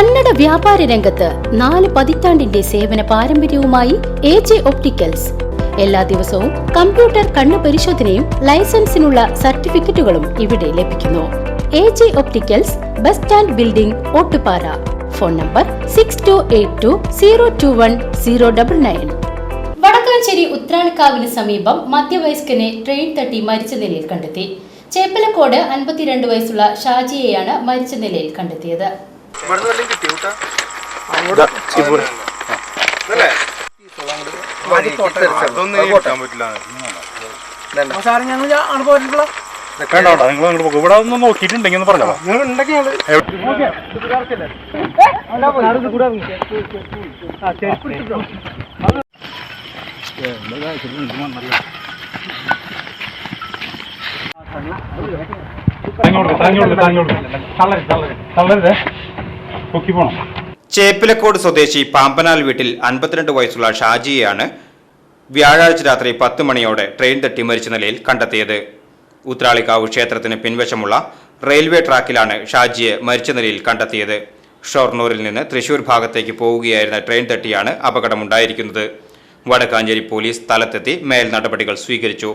കന്നഡ വ്യാപാര രംഗത്ത് നാല് പതിറ്റാണ്ടിന്റെ സേവന പാരമ്പര്യവുമായി എ ജെ ഒപ്റ്റിക്കൽസ്. എല്ലാ ദിവസവും കമ്പ്യൂട്ടർ കണ്ണു പരിശോധനയും ലൈസൻസിനുള്ള സർട്ടിഫിക്കറ്റുകളും ഇവിടെ ലഭിക്കുന്നു. A J opticals bus stand building Ottupara. Phone number six two eight two zero two one zero double nine Vadakkanchery ഉത്രാളിക്കാവിന് സമീപം മധ്യവയസ്കനെ ട്രെയിൻ തട്ടി മരിച്ച നിലയിൽ കണ്ടെത്തി. ചേപ്പലക്കോട് അൻപത്തിരണ്ട് വയസ്സുള്ള ഷാജിയെയാണ് മരിച്ച നിലയിൽ കണ്ടെത്തിയത്. ഇവിടുന്ന് വല്ലതും കൂട്ടാ? ഇതന്നെ. സാറേ ഞങ്ങൾ ആണ് പോയിട്ടുള്ള വേണ്ട വേണ്ട നിങ്ങൾ അങ്ങോട്ട് പോകും ഇവിടെ ഒന്ന് നോക്കിയിട്ടുണ്ടെങ്കിൽ ഒന്ന് പറഞ്ഞോ അങ്ങോട്ട് അങ്ങോട്ട് അങ്ങോട്ട് തള്ളരുത് തള്ളരുത് തള്ളരുത്. ചേപ്പിലക്കോട് സ്വദേശി പാമ്പനാൽ വീട്ടിൽ അൻപത്തിരണ്ട് വയസ്സുള്ള ഷാജിയെയാണ് വ്യാഴാഴ്ച രാത്രി പത്ത് മണിയോടെ ട്രെയിൻ തട്ടി മരിച്ച നിലയിൽ കണ്ടെത്തിയത്. ഉത്രാളിക്കാവ് ക്ഷേത്രത്തിന് പിൻവശമുള്ള റെയിൽവേ ട്രാക്കിലാണ് ഷാജിയെ മരിച്ച നിലയിൽ കണ്ടെത്തിയത്. ഷൊർണൂരിൽ നിന്ന് തൃശൂർ ഭാഗത്തേക്ക് പോവുകയായിരുന്ന ട്രെയിൻ തട്ടിയാണ് അപകടമുണ്ടായിരിക്കുന്നത്. വടക്കാഞ്ചേരി പോലീസ് സ്ഥലത്തെത്തി മേൽ നടപടികൾ സ്വീകരിച്ചു.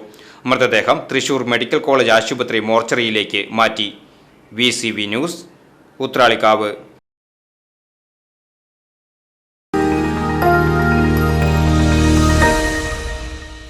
മൃതദേഹം തൃശൂർ മെഡിക്കൽ കോളേജ് ആശുപത്രി മോർച്ചറിയിലേക്ക് മാറ്റി. V news Uthralikkavu.